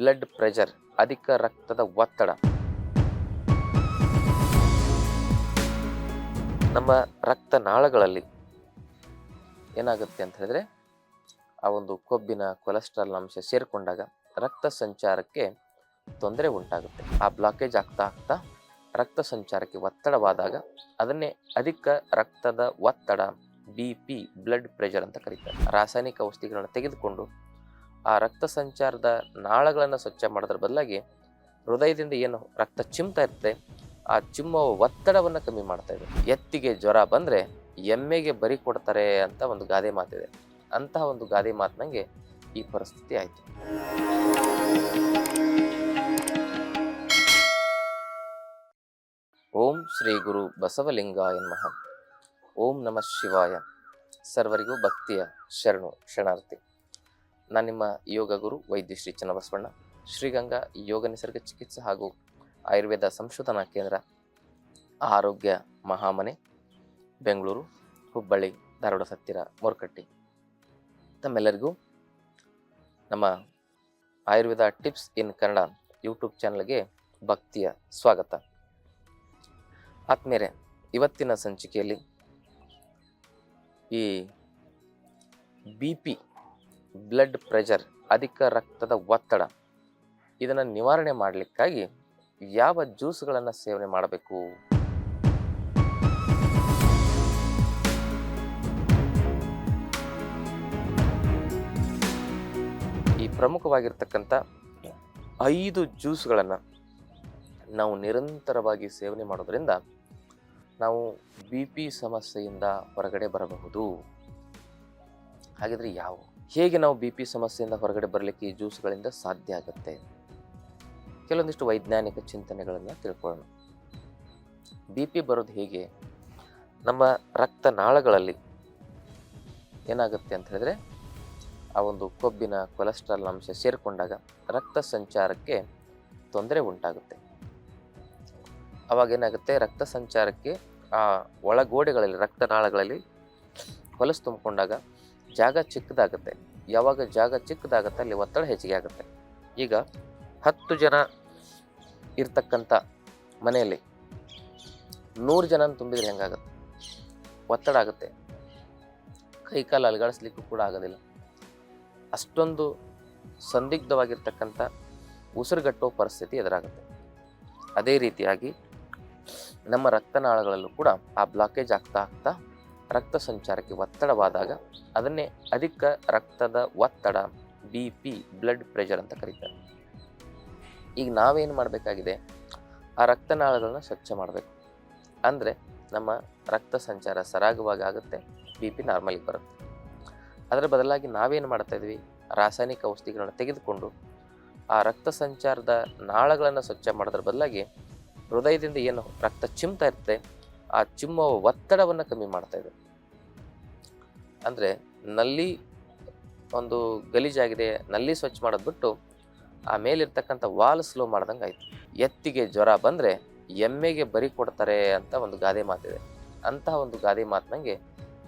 Blood pressure, ಅಧಿಕ ರಕ್ತದ ಒತ್ತಡ. ನಮ್ಮ ರಕ್ತನಾಳಗಳಲ್ಲಿ ಏನಾಗುತ್ತೆ ಅಂತ ಹೇಳಿದ್ರೆ, ಆ ಒಂದು ಕೊಬ್ಬಿನ ಕೊಲೆಸ್ಟ್ರಾಲ್ ಅಂಶ ಸೇರಿಕೊಂಡಾಗ ರಕ್ತ ಸಂಚಾರಕ್ಕೆ ತೊಂದರೆ ಉಂಟಾಗುತ್ತೆ. ಆ ಬ್ಲಾಕೇಜ್ ಆಗ್ತಾ ಆಗ್ತಾ ರಕ್ತ ಸಂಚಾರಕ್ಕೆ ಒತ್ತಡವಾದಾಗ ಅದನ್ನೇ ಅಧಿಕ ರಕ್ತದ ಒತ್ತಡ ಬಿ ಪಿ ಬ್ಲಡ್ ಪ್ರೆಷರ್ ಅಂತ ಕರೀತಾರೆ. ರಾಸಾಯನಿಕ ಔಷಧಿಗಳನ್ನು ತೆಗೆದುಕೊಂಡು ಆ ರಕ್ತ ಸಂಚಾರದ ನಾಳಗಳನ್ನು ಸ್ವಚ್ಛ ಮಾಡೋದ್ರ ಬದಲಾಗಿ ಹೃದಯದಿಂದ ಏನು ರಕ್ತ ಚಿಮ್ತಾ ಇರುತ್ತೆ, ಆ ಚಿಮ್ಮುವ ಒತ್ತಡವನ್ನು ಕಮ್ಮಿ ಮಾಡ್ತಾ ಇದೆ. ಎತ್ತಿಗೆ ಜ್ವರ ಬಂದರೆ ಎಮ್ಮೆಗೆ ಬರಿ ಕೊಡ್ತಾರೆ ಅಂತ ಒಂದು ಗಾದೆ ಮಾತಿದೆ. ಅಂತಹ ಒಂದು ಗಾದೆ ಮಾತಿನಂಗೆ ಈ ಪರಿಸ್ಥಿತಿ ಆಯಿತು. ಓಂ ಶ್ರೀ ಗುರು ಬಸವಲಿಂಗಾಯ ನಮಃ. ಓಂ ನಮಃ ಶಿವಾಯ. ಸರ್ವರಿಗೂ ಭಕ್ತಿಯ ಶರಣು ಶರಣಾರ್ಥಿ ನಾನು ನಿಮ್ಮ ಯೋಗ ಗುರು ವೈದ್ಯ ಶ್ರೀ ಚನ್ನಬಸವಣ್ಣ, ಶ್ರೀಗಂಗಾ ಯೋಗ ನಿಸರ್ಗ ಚಿಕಿತ್ಸೆ ಹಾಗೂ ಆಯುರ್ವೇದ ಸಂಶೋಧನಾ ಕೇಂದ್ರ ಆರೋಗ್ಯ ಮಹಾಮನೆ, ಬೆಂಗಳೂರು, ಹುಬ್ಬಳ್ಳಿ, ಧಾರವಾಡ, ಸತ್ತಿರ, ಮೊರ್ಕಟ್ಟಿ. ತಮ್ಮೆಲ್ಲರಿಗೂ ನಮ್ಮ Ayurveda tips in Kannada YouTube ಚಾನಲ್ಗೆ ಭಕ್ತಿಯ ಸ್ವಾಗತ. ಆತ್ಮೇರೆ ಇವತ್ತಿನ ಸಂಚಿಕೆಯಲ್ಲಿ ಈ ಬಿ ಪಿ ಬ್ಲಡ್ ಪ್ರೆಷರ್ ಅಧಿಕ ರಕ್ತದ ಒತ್ತಡ, ಇದನ್ನು ನಿವಾರಣೆ ಮಾಡಲಿಕ್ಕಾಗಿ ಯಾವ ಜ್ಯೂಸ್ಗಳನ್ನು ಸೇವನೆ ಮಾಡಬೇಕು? ಈ ಪ್ರಮುಖವಾಗಿರ್ತಕ್ಕಂಥ ಐದು ಜ್ಯೂಸ್ಗಳನ್ನು ನಾವು ನಿರಂತರವಾಗಿ ಸೇವನೆ ಮಾಡೋದರಿಂದ ನಾವು ಬಿ ಪಿ ಸಮಸ್ಯೆಯಿಂದ ಹೊರಗಡೆ ಬರಬಹುದು. ಹಾಗಿದ್ರೆ ಯಾವ? ಹೇಗೆ ನಾವು ಬಿ ಪಿ ಸಮಸ್ಯೆಯಿಂದ ಹೊರಗಡೆ ಬರಲಿಕ್ಕೆ ಈ ಜ್ಯೂಸ್ಗಳಿಂದ ಸಾಧ್ಯ ಆಗುತ್ತೆ? ಕೆಲವೊಂದಿಷ್ಟು ವೈಜ್ಞಾನಿಕ ಚಿಂತನೆಗಳನ್ನು ತಿಳ್ಕೊಳ್ಳೋಣ. ಬಿ ಪಿ ಬರೋದು ಹೇಗೆ? ನಮ್ಮ ರಕ್ತನಾಳಗಳಲ್ಲಿ ಏನಾಗುತ್ತೆ ಅಂತ ಹೇಳಿದ್ರೆ, ಆ ಒಂದು ಕೊಬ್ಬಿನ ಕೊಲೆಸ್ಟ್ರಾಲ್ ಅಂಶ ಸೇರಿಕೊಂಡಾಗ ರಕ್ತ ಸಂಚಾರಕ್ಕೆ ತೊಂದರೆ ಉಂಟಾಗುತ್ತೆ. ಅವಾಗ ಏನಾಗುತ್ತೆ? ರಕ್ತ ಸಂಚಾರಕ್ಕೆ ಆ ಒಳಗೋಡೆಗಳಲ್ಲಿ ರಕ್ತನಾಳಗಳಲ್ಲಿ ಹೊಲಸು ತುಂಬಿಕೊಂಡಾಗ ಜಾಗ ಚಿಕ್ಕದಾಗುತ್ತೆ. ಯಾವಾಗ ಜಾಗ ಚಿಕ್ಕದಾಗುತ್ತೆ ಅಲ್ಲಿ ಒತ್ತಡ ಹೆಚ್ಚಿಗೆ ಆಗುತ್ತೆ. ಈಗ ಹತ್ತು ಜನ ಇರ್ತಕ್ಕಂಥ ಮನೆಯಲ್ಲಿ ನೂರು ಜನ ತುಂಬಿದ್ರೆ ಹೆಂಗಾಗುತ್ತೆ? ಒತ್ತಡ ಆಗುತ್ತೆ. ಕೈ ಕಾಲು ಅಲುಗಾಡಿಸ್ಲಿಕ್ಕೂ ಕೂಡ ಆಗೋದಿಲ್ಲ. ಅಷ್ಟೊಂದು ಸಂದಿಗ್ಧವಾಗಿರ್ತಕ್ಕಂಥ ಉಸಿರುಗಟ್ಟುವ ಪರಿಸ್ಥಿತಿ ಎದುರಾಗುತ್ತೆ. ಅದೇ ರೀತಿಯಾಗಿ ನಮ್ಮ ರಕ್ತನಾಳಗಳಲ್ಲೂ ಕೂಡ ಆ ಬ್ಲಾಕೇಜ್ ಆಗ್ತಾ ಆಗ್ತಾ ರಕ್ತ ಸಂಚಾರಕ್ಕೆ ಒತ್ತಡವಾದಾಗ ಅದನ್ನೇ ಅಧಿಕ ರಕ್ತದ ಒತ್ತಡ ಬಿ ಪಿ ಬ್ಲಡ್ ಪ್ರೆಷರ್ ಅಂತ ಕರೀತಾರೆ. ಈಗ ನಾವೇನು ಮಾಡಬೇಕಾಗಿದೆ? ಆ ರಕ್ತನಾಳಗಳನ್ನ ಸ್ವಚ್ಛ ಮಾಡಬೇಕು. ಅಂದರೆ ನಮ್ಮ ರಕ್ತ ಸಂಚಾರ ಸರಾಗವಾಗಿ ಆಗುತ್ತೆ ಬಿ ಪಿ ನಾರ್ಮಲಿಗೆ ಬರುತ್ತೆ. ಅದರ ಬದಲಾಗಿ ನಾವೇನು ಮಾಡ್ತಾ ಇದ್ವಿ? ರಾಸಾಯನಿಕ ಔಷಧಿಗಳನ್ನ ತೆಗೆದುಕೊಂಡು ಆ ರಕ್ತ ಸಂಚಾರದ ನಾಳಗಳನ್ನು ಸ್ವಚ್ಛ ಮಾಡೋದ್ರ ಬದಲಾಗಿ ಹೃದಯದಿಂದ ಏನು ರಕ್ತ ಚಿಮ್ತಾ ಇರುತ್ತೆ ಆ ಚಿಮ್ಮುವ ಒತ್ತಡವನ್ನು ಕಮ್ಮಿ ಮಾಡ್ತಾ ಇದೆ. ಅಂದರೆ ನಲ್ಲಿ ಒಂದು ಗಲೀಜಾಗಿದೆ, ನಲ್ಲಿ ಸ್ವಚ್ಛ ಮಾಡೋದು ಬಿಟ್ಟು ಆ ಮೇಲಿರ್ತಕ್ಕಂಥ ವಾಲ್ ಸ್ಲೋ ಮಾಡ್ದಂಗೆ ಆಯಿತು. ಎತ್ತಿಗೆ ಜ್ವರ ಬಂದರೆ ಎಮ್ಮೆಗೆ ಬರಿ ಕೊಡ್ತಾರೆ ಅಂತ ಒಂದು ಗಾದೆ ಮಾತಿದೆ. ಅಂತಹ ಒಂದು ಗಾದೆ ಮಾತಿನಂಗೆ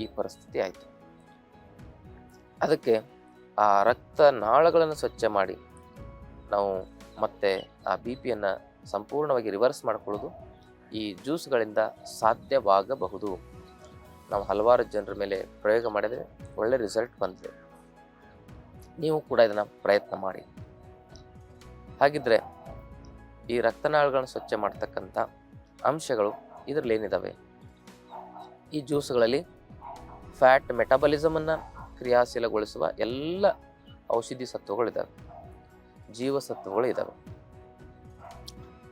ಈ ಪರಿಸ್ಥಿತಿ ಆಯಿತು. ಅದಕ್ಕೆ ಆ ರಕ್ತ ನಾಳಗಳನ್ನು ಸ್ವಚ್ಛ ಮಾಡಿ ನಾವು ಮತ್ತೆ ಆ ಬಿ ಪಿಯನ್ನು ಸಂಪೂರ್ಣವಾಗಿ ರಿವರ್ಸ್ ಮಾಡ್ಕೊಳ್ಳೋದು ಈ ಜ್ಯೂಸ್ಗಳಿಂದ ಸಾಧ್ಯವಾಗಬಹುದು. ನಾವು ಹಲವಾರು ಜನರ ಮೇಲೆ ಪ್ರಯೋಗ ಮಾಡಿದರೆ ಒಳ್ಳೆ ರಿಸಲ್ಟ್ ಬಂದಿದೆ. ನೀವು ಕೂಡ ಇದನ್ನು ಪ್ರಯತ್ನ ಮಾಡಿ. ಹಾಗಿದ್ರೆ ಈ ರಕ್ತನಾಳಗಳನ್ನು ಸ್ವಚ್ಛ ಮಾಡ್ತಕ್ಕಂಥ ಅಂಶಗಳು ಇದರಲ್ಲಿ ಏನಿದ್ದಾವೆ ಈ ಜ್ಯೂಸ್ಗಳಲ್ಲಿ ಫ್ಯಾಟ್ ಮೆಟಾಬಲಿಸಮನ್ನು ಕ್ರಿಯಾಶೀಲಗೊಳಿಸುವ ಎಲ್ಲ ಔಷಧಿ ಸತ್ವಗಳಿದ್ದಾವೆ ಜೀವಸತ್ವಗಳು ಇದ್ದಾವೆ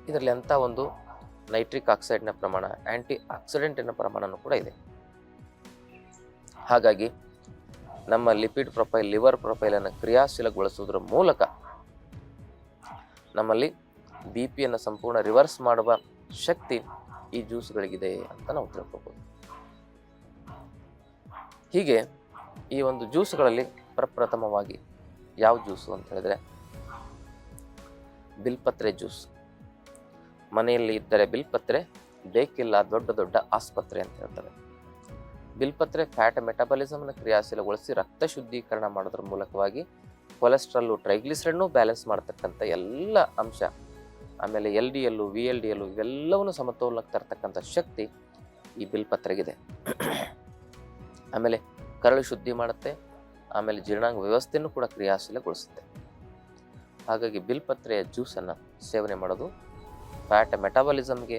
ಇದರಲ್ಲಿ ಅಂಥ ಒಂದು ನೈಟ್ರಿಕ್ ಆಕ್ಸೈಡ್ನ ಪ್ರಮಾಣ ಆ್ಯಂಟಿ ಆಕ್ಸಿಡೆಂಟಿನ ಪ್ರಮಾಣನೂ ಕೂಡ ಇದೆ. ಹಾಗಾಗಿ ನಮ್ಮ ಲಿಪಿಡ್ ಪ್ರೊಫೈಲ್, ಲಿವರ್ ಪ್ರೊಫೈಲನ್ನು ಕ್ರಿಯಾಶೀಲಗೊಳಿಸುವುದರ ಮೂಲಕ ನಮ್ಮಲ್ಲಿ ಬಿ ಪಿಯನ್ನು ಸಂಪೂರ್ಣ ರಿವರ್ಸ್ ಮಾಡುವ ಶಕ್ತಿ ಈ ಜ್ಯೂಸ್ಗಳಿಗಿದೆ ಅಂತ ನಾವು ತಿಳ್ಕೊಬೋದು. ಹೀಗೆ ಈ ಒಂದು ಜ್ಯೂಸ್ಗಳಲ್ಲಿ ಪ್ರಪ್ರಥಮವಾಗಿ ಯಾವ ಜ್ಯೂಸು ಅಂತ ಹೇಳಿದ್ರೆ ಬಿಲ್ಪತ್ರೆ ಜ್ಯೂಸ್. ಮನೆಯಲ್ಲಿ ಇದ್ದರೆ ಬಿಲ್ಪತ್ರೆ ಬೇಕಿಲ್ಲ ದೊಡ್ಡ ದೊಡ್ಡ ಆಸ್ಪತ್ರೆ ಅಂತ ಹೇಳ್ತಾರೆ. ಬಿಲ್ಪತ್ರೆ ಫ್ಯಾಟ್ ಮೆಟಬಾಲಿಸಮ್ನ ಕ್ರಿಯಾಶೀಲಗೊಳಿಸಿ ರಕ್ತ ಶುದ್ಧೀಕರಣ ಮಾಡೋದ್ರ ಮೂಲಕವಾಗಿ ಕೊಲೆಸ್ಟ್ರಾಲು ಟ್ರೈಗ್ಲಿಸರನ್ನು ಬ್ಯಾಲೆನ್ಸ್ ಮಾಡ್ತಕ್ಕಂಥ ಎಲ್ಲ ಅಂಶ, ಆಮೇಲೆ L D L, V L D L ಇವೆಲ್ಲವನ್ನು ಸಮತೋಲನಕ್ಕೆ ತರ್ತಕ್ಕಂಥ ಶಕ್ತಿ ಈ ಬಿಲ್ಪತ್ರೆಗಿದೆ ಆಮೇಲೆ ಕರಳು ಶುದ್ಧಿ ಮಾಡುತ್ತೆ, ಆಮೇಲೆ ಜೀರ್ಣಾಂಗ ವ್ಯವಸ್ಥೆಯನ್ನು ಕೂಡ ಕ್ರಿಯಾಶೀಲಗೊಳಿಸುತ್ತೆ. ಹಾಗಾಗಿ ಬಿಲ್ಪತ್ರೆಯ ಜ್ಯೂಸನ್ನು ಸೇವನೆ ಮಾಡೋದು ಫ್ಯಾಟ್ ಮೆಟಾಬಲಿಸಮ್ಗೆ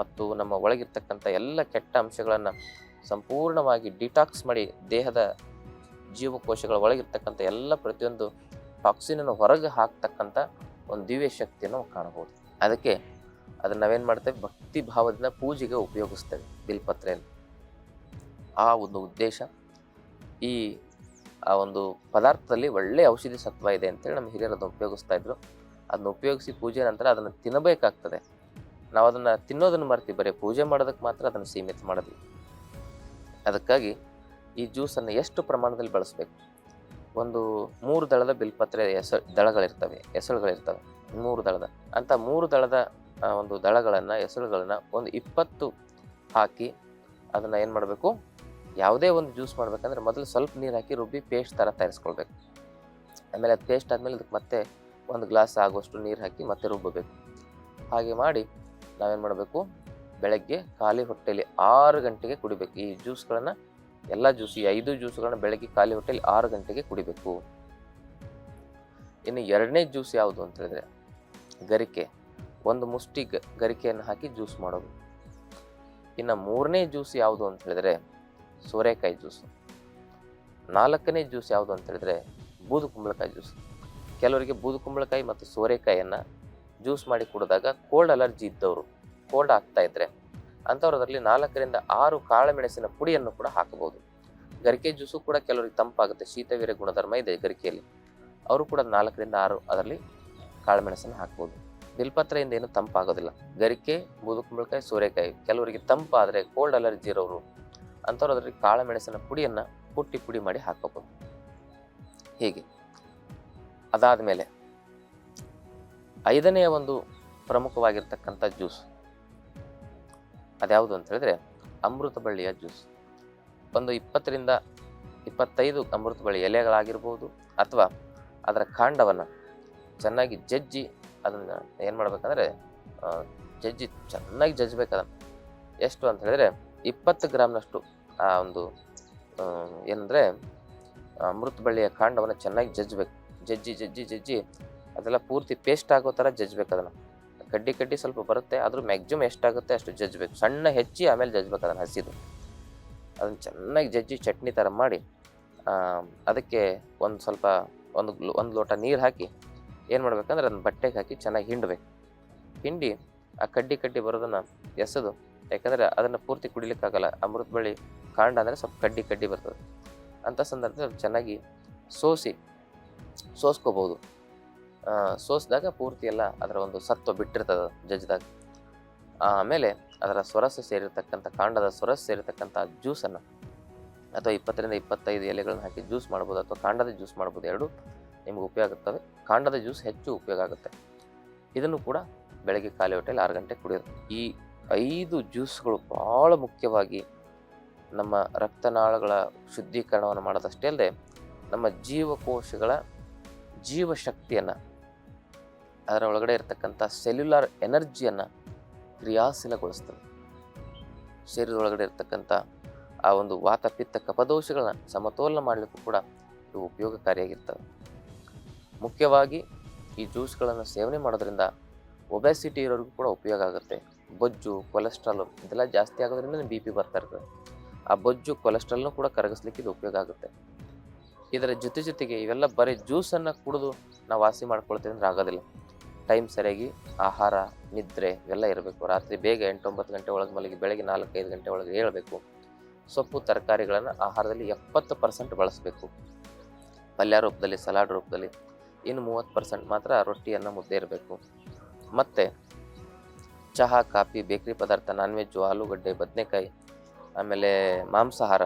ಮತ್ತು ನಮ್ಮ ಒಳಗಿರ್ತಕ್ಕಂಥ ಎಲ್ಲ ಕೆಟ್ಟ ಅಂಶಗಳನ್ನು ಸಂಪೂರ್ಣವಾಗಿ ಡಿಟಾಕ್ಸ್ ಮಾಡಿ ದೇಹದ ಜೀವಕೋಶಗಳ ಒಳಗಿರ್ತಕ್ಕಂಥ ಎಲ್ಲ ಪ್ರತಿಯೊಂದು ಟಾಕ್ಸಿನನ್ನು ಹೊರಗೆ ಹಾಕ್ತಕ್ಕಂಥ ಒಂದು ದಿವ್ಯ ಶಕ್ತಿಯನ್ನು ಕಾಣಬಹುದು. ಅದಕ್ಕೆ ಅದನ್ನು ನಾವೇನು ಮಾಡ್ತೇವೆ? ಭಕ್ತಿ ಭಾವದಿಂದ ಪೂಜೆಗೆ ಉಪಯೋಗಿಸ್ತೇವೆ ಬಿಲ್ಪತ್ರೆಯನ್ನು. ಆ ಒಂದು ಉದ್ದೇಶ, ಈ ಆ ಒಂದು ಪದಾರ್ಥದಲ್ಲಿ ಒಳ್ಳೆಯ ಔಷಧಿ ಸತ್ವ ಇದೆ ಅಂತೇಳಿ ನಮ್ಮ ಹಿರಿಯರು ಅದನ್ನು ಉಪಯೋಗಿಸ್ತಾ ಇದ್ರು. ಅದನ್ನ ಉಪಯೋಗಿಸಿ ಪೂಜೆ ನಂತರ ಅದನ್ನು ತಿನ್ನಬೇಕಾಗ್ತದೆ. ನಾವು ಅದನ್ನು ತಿನ್ನೋದನ್ನು ಮರ್ತೀವಿ. ಬರೀ ಪೂಜೆ ಮಾಡೋದಕ್ಕೆ ಮಾತ್ರ ಅದನ್ನು ಸೀಮಿತ ಮಾಡಿದ್ವಿ. ಅದಕ್ಕಾಗಿ ಈ ಜ್ಯೂಸನ್ನು ಎಷ್ಟು ಪ್ರಮಾಣದಲ್ಲಿ ಬಳಸಬೇಕು? ಒಂದು ಮೂರು ದಳದ ಬಿಲ್ಪತ್ರೆ ಎಸ, ದಳಗಳಿರ್ತವೆ, ಎಸಳುಗಳಿರ್ತವೆ. ಮೂರು ದಳದ. ಅಂತ ಮೂರು ದಳದ ಒಂದು ದಳಗಳನ್ನು, ಎಸಳುಗಳನ್ನು ಒಂದು ಇಪ್ಪತ್ತು ಹಾಕಿ ಅದನ್ನು ಏನು ಮಾಡಬೇಕು? ಯಾವುದೇ ಒಂದು ಜ್ಯೂಸ್ ಮಾಡ್ಬೇಕಂದ್ರೆ ಮೊದಲು ಸ್ವಲ್ಪ ನೀರು ಹಾಕಿ ರುಬ್ಬಿ ಪೇಸ್ಟ್ ಥರ ತಯಾರಿಸ್ಕೊಳ್ಬೇಕು. ಆಮೇಲೆ ಅದು ಪೇಸ್ಟ್ ಆದಮೇಲೆ ಅದಕ್ಕೆ ಮತ್ತೆ ಒಂದು ಗ್ಲಾಸ್ ಆಗುವಷ್ಟು ನೀರು ಹಾಕಿ ಮತ್ತೆ ರುಬ್ಬಬೇಕು. ಹಾಗೆ ಮಾಡಿ ನಾವೇನು ಮಾಡಬೇಕು? ಬೆಳಗ್ಗೆ ಖಾಲಿ ಹೊಟ್ಟೆಯಲ್ಲಿ ಆರು ಗಂಟೆಗೆ ಕುಡಿಬೇಕು. ಈ ಜ್ಯೂಸ್ಗಳನ್ನು ಎಲ್ಲ ಜ್ಯೂಸ್ ಈ ಐದು ಜ್ಯೂಸ್ಗಳನ್ನ ಬೆಳಗ್ಗೆ ಖಾಲಿ ಹೊಟ್ಟೆಯಲ್ಲಿ ಆರು ಗಂಟೆಗೆ ಕುಡಿಬೇಕು. ಇನ್ನು ಎರಡನೇ ಜ್ಯೂಸ್ ಯಾವುದು ಅಂತ ಹೇಳಿದ್ರೆ, ಗರಿಕೆ. ಒಂದು ಮುಷ್ಟಿ ಗರಿಕೆಯನ್ನು ಹಾಕಿ ಜ್ಯೂಸ್ ಮಾಡೋದು. ಇನ್ನು ಮೂರನೇ ಜ್ಯೂಸ್ ಯಾವುದು ಅಂತ ಹೇಳಿದ್ರೆ, ಸೋರೆಕಾಯಿ ಜ್ಯೂಸ್ ನಾಲ್ಕನೇ ಜ್ಯೂಸ್ ಯಾವುದು ಅಂತ ಹೇಳಿದ್ರೆ, ಬೂದು ಕುಂಬಳಕಾಯಿ ಜ್ಯೂಸ್ ಕೆಲವರಿಗೆ ಬೂದುಕುಂಬಳಕಾಯಿ ಮತ್ತು ಸೋರೆಕಾಯಿಯನ್ನು ಜ್ಯೂಸ್ ಮಾಡಿ ಕುಡಿದಾಗ ಕೋಲ್ಡ್ ಅಲರ್ಜಿ ಇದ್ದವರು ಕೋಲ್ಡ್ ಆಗ್ತಾ ಇದ್ದರೆ ಅಂಥವ್ರು ಅದರಲ್ಲಿ ನಾಲ್ಕರಿಂದ ಆರು ಕಾಳುಮೆಣಸಿನ ಪುಡಿಯನ್ನು ಕೂಡ ಹಾಕಬಹುದು. ಗರಿಕೆ ಜ್ಯೂಸು ಕೂಡ ಕೆಲವರಿಗೆ ತಂಪಾಗುತ್ತೆ ಶೀತವೀರ ಗುಣಧರ್ಮ ಇದೆ ಗರಿಕೆಯಲ್ಲಿ. ಅವರು ಕೂಡ ನಾಲ್ಕರಿಂದ ಆರು ಅದರಲ್ಲಿ ಕಾಳುಮೆಣಸನ್ನು ಹಾಕ್ಬೋದು. ಬಿಲ್ಪತ್ರೆಯಿಂದ ಏನು ತಂಪಾಗೋದಿಲ್ಲ. ಗರಿಕೆ ಬೂದುಕುಂಬಳಕಾಯಿ ಸೋರೆಕಾಯಿ ಕೆಲವರಿಗೆ ತಂಪಾದರೆ ಕೋಲ್ಡ್ ಅಲರ್ಜಿ ಇರೋರು ಅಂಥವ್ರು ಅದರಲ್ಲಿ ಕಾಳುಮೆಣಸಿನ ಪುಡಿಯನ್ನು ಪುಟ್ಟಿ ಪುಡಿ ಮಾಡಿ ಹಾಕೋಬೋದು ಹೀಗೆ. ಅದಾದ ಮೇಲೆ ಐದನೆಯ ಒಂದು ಪ್ರಮುಖವಾಗಿರ್ತಕ್ಕಂಥ ಜ್ಯೂಸ್. ಅದ್ಯಾವುದು ಅಂತ ಹೇಳಿದ್ರೆ ಅಮೃತ ಬಳ್ಳಿಯ ಜ್ಯೂಸ್. ಒಂದು ಇಪ್ಪತ್ತರಿಂದ ಇಪ್ಪತ್ತೈದು ಅಮೃತ ಬಳ್ಳಿ ಎಲೆಗಳಾಗಿರ್ಬೋದು ಅಥವಾ ಅದರ ಕಾಂಡವನ್ನು ಚೆನ್ನಾಗಿ ಜಜ್ಜಿ ಅದನ್ನು ಏನು ಮಾಡಬೇಕಂದ್ರೆ ಜಜ್ಜಿ ಚೆನ್ನಾಗಿ ಜಜ್ಜಬೇಕು ಎಷ್ಟು ಅಂತ ಹೇಳಿದ್ರೆ ಇಪ್ಪತ್ತು ಗ್ರಾಮ್ನಷ್ಟು ಆ ಒಂದು ಏನಂದರೆ ಅಮೃತ ಬಳ್ಳಿಯ ಕಾಂಡವನ್ನು ಚೆನ್ನಾಗಿ ಜಜ್ಬೇಕು ಜಜ್ಜಿ ಜಜ್ಜಿ ಜಜ್ಜಿ. ಅದೆಲ್ಲ ಪೂರ್ತಿ ಪೇಸ್ಟ್ ಆಗೋ ಥರ ಜಜ್ಬೇಕು ಅದನ್ನು. ಕಡ್ಡಿ ಕಡ್ಡಿ ಸ್ವಲ್ಪ ಬರುತ್ತೆ, ಆದರೂ ಮ್ಯಾಕ್ಸಿಮಮ್ ಎಷ್ಟಾಗುತ್ತೆ ಅಷ್ಟು ಜಜ್ಬೇಕು ಸಣ್ಣ ಹೆಚ್ಚಿ ಆಮೇಲೆ ಜಜ್ಬೇಕು ಅದನ್ನು ಹಸಿದು. ಅದನ್ನು ಚೆನ್ನಾಗಿ ಜಜ್ಜಿ ಚಟ್ನಿ ಥರ ಮಾಡಿ ಅದಕ್ಕೆ ಒಂದು ಸ್ವಲ್ಪ ಒಂದು ಒಂದು ಲೋಟ ನೀರು ಹಾಕಿ ಏನು ಮಾಡ್ಬೇಕಂದ್ರೆ ಅದನ್ನ ಬಟ್ಟೆಗೆ ಹಾಕಿ ಚೆನ್ನಾಗಿ ಹಿಂಡಬೇಕು. ಹಿಂಡಿ ಆ ಕಡ್ಡಿ ಕಡ್ಡಿ ಬರೋದನ್ನು ಎಸೆದು, ಯಾಕಂದರೆ ಅದನ್ನು ಪೂರ್ತಿ ಕುಡಿಲಿಕ್ಕಾಗಲ್ಲ. ಅಮೃತ ಬಳ್ಳಿ ಕಾಂಡ ಅಂದರೆ ಸ್ವಲ್ಪ ಕಡ್ಡಿ ಕಡ್ಡಿ ಬರ್ತದೆ. ಅಂಥ ಸಂದರ್ಭದಲ್ಲಿ ಚೆನ್ನಾಗಿ ಸೋಸಿ ಸೋಸ್ಕೋಬೋದು. ಸೋಸಿದಾಗ ಪೂರ್ತಿ ಎಲ್ಲ ಅದರ ಒಂದು ಸತ್ವ ಬಿಟ್ಟಿರ್ತದೆ ಜಜ್ದಾಗ. ಆಮೇಲೆ ಅದರ ಸ್ವರಸ ಸೇರಿರ್ತಕ್ಕಂಥ ಕಾಂಡದ ಸ್ವರಸ ಸೇರಿರ್ತಕ್ಕಂಥ ಜ್ಯೂಸನ್ನು ಅಥವಾ ಇಪ್ಪತ್ತರಿಂದ ಇಪ್ಪತ್ತೈದು ಎಲೆಗಳನ್ನು ಹಾಕಿ ಜ್ಯೂಸ್ ಮಾಡ್ಬೋದು ಅಥವಾ ಕಾಂಡದ ಜ್ಯೂಸ್ ಮಾಡ್ಬೋದು ಎರಡು ನಿಮ್ಗೆ ಉಪಯೋಗ ಆಗ್ತವೆ. ಕಾಂಡದ ಜ್ಯೂಸ್ ಹೆಚ್ಚು ಉಪಯೋಗ ಆಗುತ್ತೆ. ಇದನ್ನು ಕೂಡ ಬೆಳಗ್ಗೆ ಖಾಲಿ ಹೊಟ್ಟೆಯಲ್ಲಿ ಆರು ಗಂಟೆ ಕುಡಿಯೋದು. ಈ ಐದು ಜ್ಯೂಸ್ಗಳು ಭಾಳ ಮುಖ್ಯವಾಗಿ ನಮ್ಮ ರಕ್ತನಾಳಗಳ ಶುದ್ಧೀಕರಣವನ್ನು ಮಾಡೋದಷ್ಟೇ ಅಲ್ಲದೆ ನಮ್ಮ ಜೀವಕೋಶಗಳ ಜೀವಶಕ್ತಿಯನ್ನು ಅದರ ಒಳಗಡೆ ಇರತಕ್ಕಂಥ ಸೆಲ್ಯುಲಾರ್ ಎನರ್ಜಿಯನ್ನು ಕ್ರಿಯಾಶೀಲಗೊಳಿಸ್ತದೆ. ಶರೀರದೊಳಗಡೆ ಇರತಕ್ಕಂಥ ಆ ಒಂದು ವಾತ ಪಿತ್ತ ಕಪದೋಷಗಳನ್ನ ಸಮತೋಲನ ಮಾಡಲಿಕ್ಕೂ ಕೂಡ ಇದು ಉಪಯೋಗಕಾರಿಯಾಗಿರ್ತವೆ. ಮುಖ್ಯವಾಗಿ ಈ ಜ್ಯೂಸ್ಗಳನ್ನು ಸೇವನೆ ಮಾಡೋದ್ರಿಂದ ಒಬೆಸಿಟಿ ಇರೋರಿಗೂ ಕೂಡ ಉಪಯೋಗ ಆಗುತ್ತೆ. ಬೊಜ್ಜು ಕೊಲೆಸ್ಟ್ರಾಲು ಇದೆಲ್ಲ ಜಾಸ್ತಿ ಆಗೋದ್ರಿಂದ ಬಿ ಪಿ ಬರ್ತಾ ಇರ್ತದೆ. ಆ ಬೊಜ್ಜು ಕೊಲೆಸ್ಟ್ರಾಲ್ನು ಕೂಡ ಕರಗಿಸ್ಲಿಕ್ಕೆ ಇದು ಉಪಯೋಗ ಆಗುತ್ತೆ. ಇದರ ಜೊತೆ ಜೊತೆಗೆ ಇವೆಲ್ಲ ಬರೀ ಜ್ಯೂಸನ್ನು ಕುಡಿದು ನಾವು ವಾಸಿ ಮಾಡ್ಕೊಳ್ತೀವಿ ಅಂದ್ರೆ ಆಗೋದಿಲ್ಲ. ಟೈಮ್ ಸರಿಯಾಗಿ ಆಹಾರ, ನಿದ್ರೆ ಇವೆಲ್ಲ ಇರಬೇಕು. ರಾತ್ರಿ ಬೇಗ ಎಂಟೊಂಬತ್ತು ಗಂಟೆ ಒಳಗೆ ಮಲಗಿ ಬೆಳಗ್ಗೆ ನಾಲ್ಕೈದು ಗಂಟೆ ಒಳಗೆ ಏಳಬೇಕು ಸೊಪ್ಪು, ತರಕಾರಿಗಳನ್ನು ಆಹಾರದಲ್ಲಿ ಎಪ್ಪತ್ತು ಪರ್ಸೆಂಟ್ ಬಳಸಬೇಕು. ಪಲ್ಯ ರೂಪದಲ್ಲಿ ಸಲಾಡ್ ರೂಪದಲ್ಲಿ ಇನ್ನು ಮೂವತ್ತು ಪರ್ಸೆಂಟ್ ಮಾತ್ರ ರೊಟ್ಟಿಯನ್ನು ಮುದ್ದೆ ಇರಬೇಕು. ಮತ್ತು ಚಹಾ, ಕಾಫಿ, ಬೇಕರಿ ಪದಾರ್ಥ ನಾನ್ ವೆಜ್ಜು ಆಲೂಗಡ್ಡೆ, ಬದನೆಕಾಯಿ, ಆಮೇಲೆ ಮಾಂಸಾಹಾರ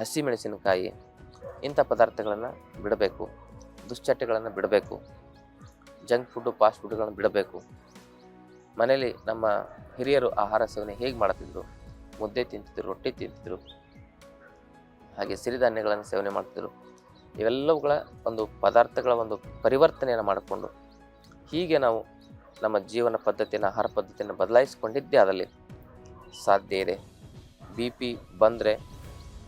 ಹಸಿ ಮೆಣಸಿನಕಾಯಿ ಇಂಥ ಪದಾರ್ಥಗಳನ್ನು ಬಿಡಬೇಕು, ದುಶ್ಚಟಗಳನ್ನು ಬಿಡಬೇಕು, ಜಂಕ್ ಫುಡ್ಡು, ಫಾಸ್ಟ್ ಫುಡ್ಗಳನ್ನು ಬಿಡಬೇಕು. ಮನೇಲಿ ನಮ್ಮ ಹಿರಿಯರು ಆಹಾರ ಸೇವನೆ ಹೇಗೆ ಮಾಡ್ತಿದ್ರು? ಮುದ್ದೆ ತಿಂತಿದ್ರು, ರೊಟ್ಟಿ ತಿಂತಿದ್ರು, ಹಾಗೆ ಸಿರಿಧಾನ್ಯಗಳನ್ನು ಸೇವನೆ ಮಾಡ್ತಿದ್ರು. ಇವೆಲ್ಲವುಗಳ ಒಂದು ಪದಾರ್ಥಗಳ ಒಂದು ಪರಿವರ್ತನೆಯನ್ನು ಮಾಡಿಕೊಂಡು ಹೀಗೆ ನಾವು ನಮ್ಮ ಜೀವನ ಪದ್ಧತಿಯನ್ನು, ಆಹಾರ ಪದ್ಧತಿಯನ್ನು ಬದಲಾಯಿಸಿಕೊಂಡಿದ್ದೇ ಅದರಲ್ಲಿ ಸಾಧ್ಯ ಇದೆ. ಬಿ ಪಿ ಬಂದರೆ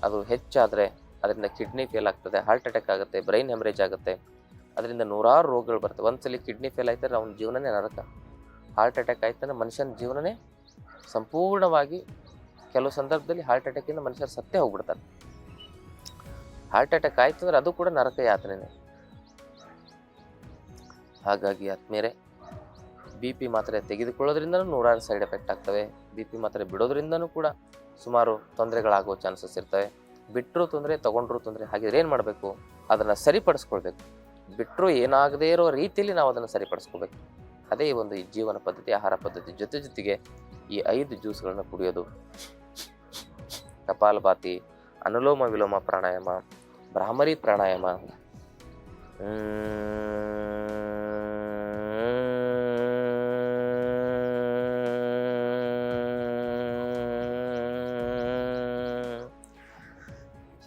ಅದು ಹೆಚ್ಚಾದರೆ ಅದರಿಂದ ಕಿಡ್ನಿ ಫೇಲ್ ಆಗ್ತದೆ ಹಾರ್ಟ್ ಅಟ್ಯಾಕ್ ಆಗುತ್ತೆ ಬ್ರೈನ್ ಹೆಮರೇಜ್ ಆಗುತ್ತೆ. ಅದರಿಂದ ನೂರಾರು ರೋಗಗಳು ಬರ್ತವೆ ಒಂದ್ಸಲಿ ಕಿಡ್ನಿ ಫೇಲ್ ಆಯ್ತಾರೆ ಅವ್ನ ಜೀವನನೇ ನರಕ. ಹಾರ್ಟ್ ಅಟ್ಯಾಕ್ ಆಯ್ತಂದ್ರೆ ಮನುಷ್ಯನ ಜೀವನನೇ ಸಂಪೂರ್ಣವಾಗಿ ಕೆಲವು ಸಂದರ್ಭದಲ್ಲಿ ಹಾರ್ಟ್ ಅಟ್ಯಾಕಿಂದ ಮನುಷ್ಯರು ಸತ್ತೇ ಹೋಗ್ಬಿಡ್ತಾರೆ ಹಾರ್ಟ್ ಅಟ್ಯಾಕ್ ಆಯ್ತು ಅಂದ್ರೆ ಅದು ಕೂಡ ನರಕ ಯಾತನೆ ಹಾಗಾಗಿ ಆತ್ಮೇರೆ ಬಿ ಪಿ ಮಾತ್ರೆ ತೆಗೆದುಕೊಳ್ಳೋದ್ರಿಂದನೂ ನೂರಾರು ಸೈಡ್ ಎಫೆಕ್ಟ್ ಆಗ್ತವೆ. ಬಿ ಪಿ ಮಾತ್ರೆ ಬಿಡೋದ್ರಿಂದನೂ ಕೂಡ ಸುಮಾರು ತೊಂದರೆಗಳಾಗೋ ಚಾನ್ಸಸ್ ಇರ್ತವೆ. ಬಿಟ್ಟರು ತೊಂದರೆ, ತೊಗೊಂಡ್ರು ತೊಂದರೆ, ಹಾಗಿದ್ರೆ ಏನು ಮಾಡಬೇಕು? ಅದನ್ನು ಸರಿಪಡಿಸ್ಕೊಳ್ಬೇಕು. ಬಿಟ್ಟರು ಏನಾಗದೇ ಇರೋ ರೀತಿಯಲ್ಲಿ ನಾವು ಅದನ್ನು ಸರಿಪಡಿಸ್ಕೋಬೇಕು ಅದೇ ಒಂದು ಈ ಜೀವನ ಪದ್ಧತಿ, ಆಹಾರ ಪದ್ಧತಿ ಜೊತೆ ಜೊತೆಗೆ ಈ ಐದು ಜ್ಯೂಸ್ಗಳನ್ನು ಕುಡಿಯೋದು. ಕಪಾಲಭಾತಿ ಅನುಲೋಮ ವಿಲೋಮ ಪ್ರಾಣಾಯಾಮ, ಭ್ರಾಮರಿ ಪ್ರಾಣಾಯಾಮ.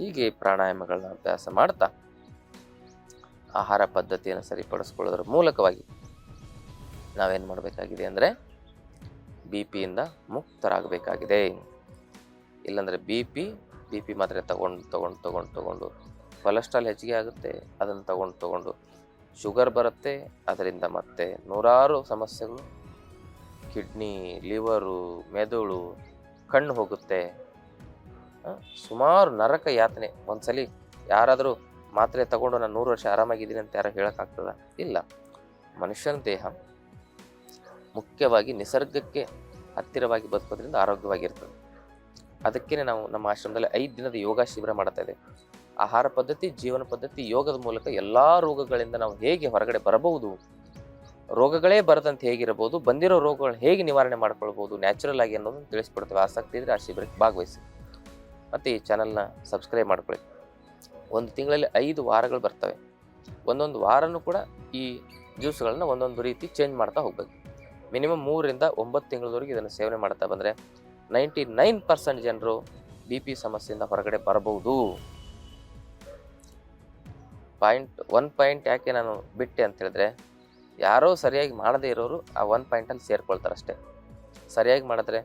ಹೀಗೆ ಪ್ರಾಣಾಯಾಮಗಳನ್ನ ಅಭ್ಯಾಸ ಮಾಡ್ತಾ ಆಹಾರ ಪದ್ಧತಿಯನ್ನು ಸರಿಪಡಿಸ್ಕೊಳ್ಳೋದ್ರ ಮೂಲಕವಾಗಿ ನಾವೇನು ಮಾಡಬೇಕಾಗಿದೆ ಅಂದರೆ ಬಿ ಪಿಯಿಂದ ಮುಕ್ತರಾಗಬೇಕಾಗಿದೆ. ಇಲ್ಲಾಂದರೆ ಬಿ ಪಿ ಬಿ ಪಿ ಮಾತ್ರೆ ತಗೊಂಡು ತಗೊಂಡು ತಗೊಂಡು ತಗೊಂಡು ಕೊಲೆಸ್ಟ್ರಾಲ್ ಹೆಚ್ಚಿಗೆ ಆಗುತ್ತೆ, ಅದನ್ನು ತಗೊಂಡು ತಗೊಂಡು ಶುಗರ್ ಬರುತ್ತೆ, ಅದರಿಂದ ಮತ್ತೆ ನೂರಾರು ಸಮಸ್ಯೆಗಳು ಕಿಡ್ನಿ ಲಿವರು ಮೆದುಳು, ಕಣ್ಣು ಹೋಗುತ್ತೆ. ಸುಮಾರು ನರಕ ಯಾತನೆ. ಒಂದ್ಸಲಿ ಯಾರಾದರೂ ಮಾತ್ರೆ ತಗೊಂಡು ನಾನು ನೂರು ವರ್ಷ ಆರಾಮಾಗಿದ್ದೀನಿ ಅಂತ ಯಾರು ಹೇಳೋಕ್ಕಾಗ್ತದ? ಇಲ್ಲ. ಮನುಷ್ಯನ ದೇಹ ಮುಖ್ಯವಾಗಿ ನಿಸರ್ಗಕ್ಕೆ ಹತ್ತಿರವಾಗಿ ಬದುಕೋದ್ರಿಂದ ಆರೋಗ್ಯವಾಗಿರ್ತದೆ. ಅದಕ್ಕೇ ನಾವು ನಮ್ಮ ಆಶ್ರಮದಲ್ಲಿ ಐದು ದಿನದ ಯೋಗ ಶಿಬಿರ ಮಾಡ್ತಾ ಇದೆ ಆಹಾರ ಪದ್ಧತಿ, ಜೀವನ ಪದ್ಧತಿ, ಯೋಗದ ಮೂಲಕ ಎಲ್ಲ ರೋಗಗಳಿಂದ ನಾವು ಹೇಗೆ ಹೊರಗಡೆ ಬರಬಹುದು, ರೋಗಗಳೇ ಬರದಂತೆ ಹೇಗಿರಬಹುದು, ಬಂದಿರೋ ರೋಗಗಳನ್ನ ಹೇಗೆ ನಿವಾರಣೆ ಮಾಡ್ಕೊಳ್ಬಹುದು, ನ್ಯಾಚುರಲ್ ಆಗಿ ಅನ್ನೋದನ್ನು ತಿಳಿಸ್ಕೊಡ್ತೇವೆ. ಆಸಕ್ತಿ ಇದ್ರೆ ಆ ಶಿಬಿರಕ್ಕೆ ಭಾಗವಹಿಸಿ. ಮತ್ತು ಈ ಚಾನಲ್ನ ಸಬ್ಸ್ಕ್ರೈಬ್ ಮಾಡ್ಕೊಳ್ಳಿ. ಒಂದು ತಿಂಗಳಲ್ಲಿ ಐದು ವಾರಗಳು ಬರ್ತವೆ. ಒಂದೊಂದು ವಾರನೂ ಕೂಡ ಈ ಜ್ಯೂಸ್ಗಳನ್ನ ಒಂದೊಂದು ರೀತಿ ಚೇಂಜ್ ಮಾಡ್ತಾ ಹೋಗ್ಬೇಕು. ಮಿನಿಮಮ್ ಮೂರರಿಂದ ಒಂಬತ್ತು ತಿಂಗಳವರೆಗೆ ಇದನ್ನು ಸೇವನೆ ಮಾಡ್ತಾ ಬಂದರೆ ನೈಂಟಿ ನೈನ್ ಪರ್ಸೆಂಟ್ ಜನರು ಬಿ ಪಿ ಸಮಸ್ಯೆಯಿಂದ ಹೊರಗಡೆ ಬರಬಹುದು. ಪಾಯಿಂಟ್, ಒನ್ ಪಾಯಿಂಟ್ ಯಾಕೆ ನಾನು ಬಿಟ್ಟೆ ಅಂತ ಹೇಳಿದ್ರೆ, ಯಾರೋ ಸರಿಯಾಗಿ ಮಾಡದೇ ಇರೋರು ಆ ಒನ್ ಪಾಯಿಂಟಲ್ಲಿ ಸೇರ್ಕೊಳ್ತಾರೆ ಅಷ್ಟೇ ಸರಿಯಾಗಿ ಮಾಡಿದ್ರೆ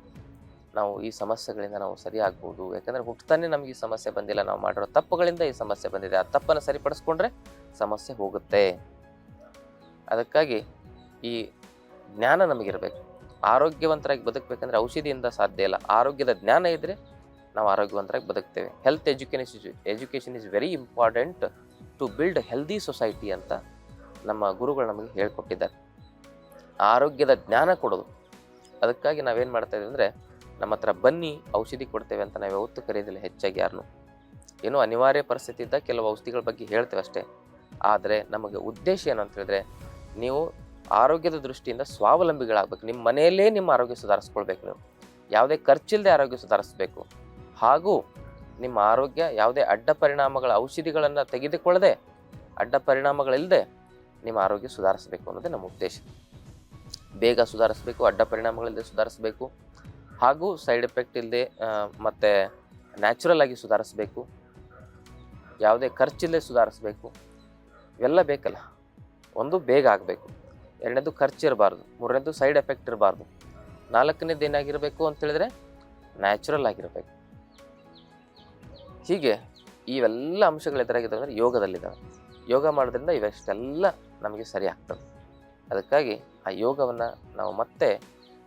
ನಾವು ಈ ಸಮಸ್ಯೆಗಳಿಂದ ನಾವು ಸರಿಯಾಗ್ಬೋದು. ಯಾಕಂದರೆ ಹುಟ್ಟತಾನೆ ನಮಗೆ ಈ ಸಮಸ್ಯೆ ಬಂದಿಲ್ಲ, ನಾವು ಮಾಡಿರೋ ತಪ್ಪುಗಳಿಂದ ಈ ಸಮಸ್ಯೆ ಬಂದಿದೆ. ಆ ತಪ್ಪನ್ನು ಸರಿಪಡಿಸ್ಕೊಂಡ್ರೆ ಸಮಸ್ಯೆ ಹೋಗುತ್ತೆ. ಅದಕ್ಕಾಗಿ ಈ ಜ್ಞಾನ ನಮಗಿರಬೇಕು. ಆರೋಗ್ಯವಂತರಾಗಿ ಬದುಕಬೇಕಂದ್ರೆ ಔಷಧಿಯಿಂದ ಸಾಧ್ಯ ಇಲ್ಲ. ಆರೋಗ್ಯದ ಜ್ಞಾನ ಇದ್ದರೆ ನಾವು ಆರೋಗ್ಯವಂತರಾಗಿ ಬದುಕ್ತೇವೆ. Health education education is very important to build healthy society ಅಂತ ನಮ್ಮ ಗುರುಗಳು ನಮಗೆ ಹೇಳ್ಕೊಟ್ಟಿದ್ದಾರೆ. ಆರೋಗ್ಯದ ಜ್ಞಾನ ಕೊಡೋದು. ಅದಕ್ಕಾಗಿ ನಾವೇನು ಮಾಡ್ತಾ ಇದೀವಿ ಅಂದರೆ ನಮ್ಮ ಹತ್ರ ಬನ್ನಿ, ಔಷಧಿ ಕೊಡ್ತೇವೆ ಅಂತ ನಾವು ಯಾವತ್ತೂ ಕರೆಯೋದಿಲ್ಲ, ಹೆಚ್ಚಾಗಿ ಯಾರನ್ನು ಏನೋ ಅನಿವಾರ್ಯ ಪರಿಸ್ಥಿತಿ ಇದ್ದ ಕೆಲವು ಔಷಧಿಗಳ ಬಗ್ಗೆ ಹೇಳ್ತೇವೆ ಅಷ್ಟೇ. ಆದರೆ ನಮಗೆ ಉದ್ದೇಶ ಏನು ಹೇಳಿದ್ರೆ, ನೀವು ಆರೋಗ್ಯದ ದೃಷ್ಟಿಯಿಂದ ಸ್ವಾವಲಂಬಿಗಳಾಗಬೇಕು. ನಿಮ್ಮ ಮನೆಯಲ್ಲೇ ನಿಮ್ಮ ಆರೋಗ್ಯ ಸುಧಾರಿಸ್ಕೊಳ್ಬೇಕು ನೀವು. ಯಾವುದೇ ಖರ್ಚಿಲ್ಲದೆ ಆರೋಗ್ಯ ಸುಧಾರಿಸಬೇಕು. ಹಾಗೂ ನಿಮ್ಮ ಆರೋಗ್ಯ ಯಾವುದೇ ಅಡ್ಡ ಪರಿಣಾಮಗಳ ಔಷಧಿಗಳನ್ನು ತೆಗೆದುಕೊಳ್ಳದೆ, ಅಡ್ಡ ಪರಿಣಾಮಗಳಿಲ್ಲದೆ ನಿಮ್ಮ ಆರೋಗ್ಯ ಸುಧಾರಿಸಬೇಕು ಅನ್ನೋದೇ ನಮ್ಮ ಉದ್ದೇಶ. ಬೇಗ ಸುಧಾರಿಸಬೇಕು, ಅಡ್ಡ ಪರಿಣಾಮಗಳಿಲ್ಲದೆ ಸುಧಾರಿಸಬೇಕು. ಹಾಗೂ ಸೈಡ್ ಎಫೆಕ್ಟ್ ಇಲ್ಲದೆ ಮತ್ತು ನ್ಯಾಚುರಲ್ ಆಗಿ ಸುಧಾರಿಸಬೇಕು. ಯಾವುದೇ ಖರ್ಚಿಲ್ಲದೆ ಸುಧಾರಿಸಬೇಕು. ಇವೆಲ್ಲ ಬೇಕಲ್ಲ. ಒಂದು ಬೇಗ ಆಗಬೇಕು. ಎರಡನೇದು ಖರ್ಚು ಇರಬಾರ್ದು. ಮೂರನೇದು ಸೈಡ್ ಎಫೆಕ್ಟ್ ಇರಬಾರ್ದು. ನಾಲ್ಕನೇದು ಏನಾಗಿರಬೇಕು ಅಂತೇಳಿದ್ರೆ ನ್ಯಾಚುರಲ್ ಆಗಿರಬೇಕು. ಹೀಗೆ ಇವೆಲ್ಲ ಅಂಶಗಳು ಎದುರಾಗಿದ್ದಾವೆ ಅಂದರೆ ಯೋಗದಲ್ಲಿದ್ದಾವೆ ಯೋಗ ಮಾಡೋದ್ರಿಂದ ಇವೆಷ್ಟೆಲ್ಲ ನಮಗೆ ಸರಿ ಆಗ್ತದೆ. ಅದಕ್ಕಾಗಿ ಆ ಯೋಗವನ್ನು ನಾವು ಮತ್ತೆ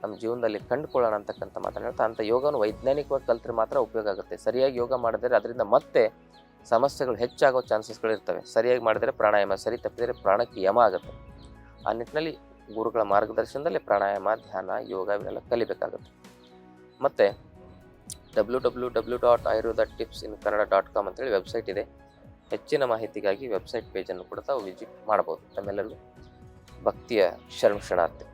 ನಮ್ಮ ಜೀವನದಲ್ಲಿ ಕಂಡುಕೊಳ್ಳೋಣ ಅಂತಕ್ಕಂಥ ಮಾತನ್ನು ಹೇಳ್ತಾ, ಅಂಥ ಯೋಗವನ್ನು ವೈಜ್ಞಾನಿಕವಾಗಿ ಕಲ್ತ್ರೆ ಮಾತ್ರ ಉಪಯೋಗ ಆಗುತ್ತೆ. ಸರಿಯಾಗಿ ಯೋಗ ಮಾಡಿದರೆ ಅದರಿಂದ ಮತ್ತೆ ಸಮಸ್ಯೆಗಳು ಹೆಚ್ಚಾಗೋ ಚಾನ್ಸಸ್ಗಳು ಇರ್ತವೆ. ಸರಿಯಾಗಿ ಮಾಡಿದರೆ ಪ್ರಾಣಾಯಾಮ, ಸರಿ ತಪ್ಪಿದರೆ ಪ್ರಾಣಕ್ಕೆ ಯಮ ಆಗುತ್ತೆ. ಆ ನಿಟ್ಟಿನಲ್ಲಿ ಗುರುಗಳ ಮಾರ್ಗದರ್ಶನದಲ್ಲಿ ಪ್ರಾಣಾಯಾಮ, ಧ್ಯಾನ, ಯೋಗ ಇವೆಲ್ಲ ಕಲಿಬೇಕಾಗುತ್ತೆ. ಮತ್ತು W W W dot Ayurveda tips in Kannada dot com ಅಂತೇಳಿ ವೆಬ್ಸೈಟ್ ಇದೆ. ಹೆಚ್ಚಿನ ಮಾಹಿತಿಗಾಗಿ ವೆಬ್ಸೈಟ್ ಪೇಜನ್ನು ಕೂಡ ತಾವು ವಿಸಿಟ್ ಮಾಡ್ಬೋದು ತಮ್ಮೆಲ್ಲರಿಗೂ ಭಕ್ತಿಯ ಶರಣು ಶರಣಾರ್ಥಿ.